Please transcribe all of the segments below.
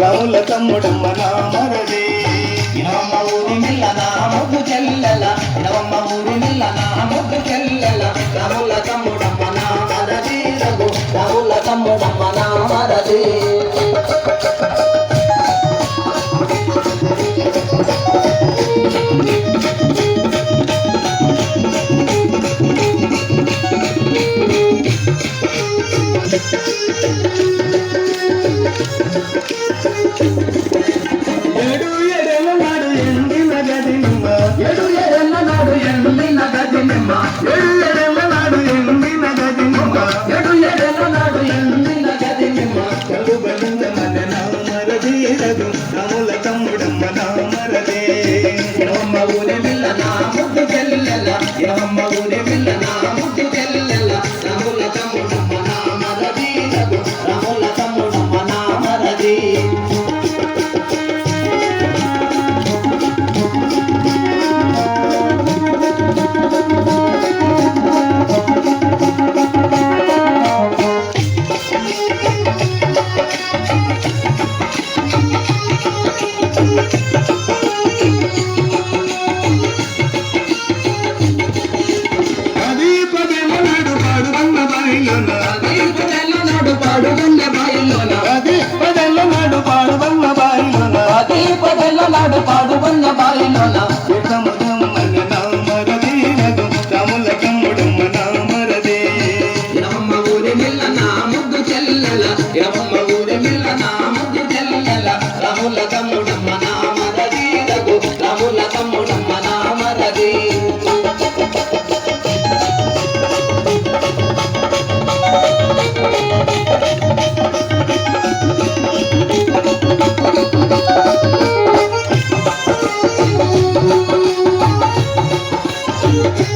రాముల తమ్ముడమ్మ నా మరదే. నా మౌని మిల్ల నా మగు చెల్లలా. Yeah, I'm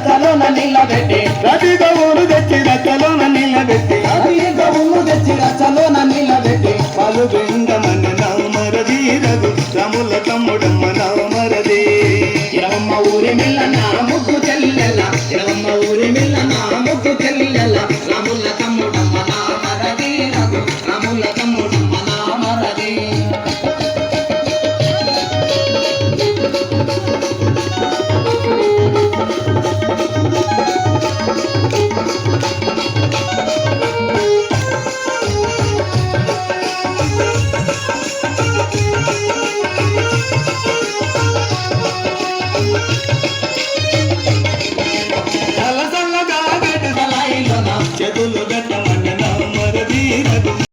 రక్కలోన నిలబెట్టి రవి గౌను తెచ్చి రక్కలోన నిలబెట్టి. రవి గౌను తెచ్చి రక్కలోన నిలబెట్టి. పలు బెంగమన్న నామర వీరగు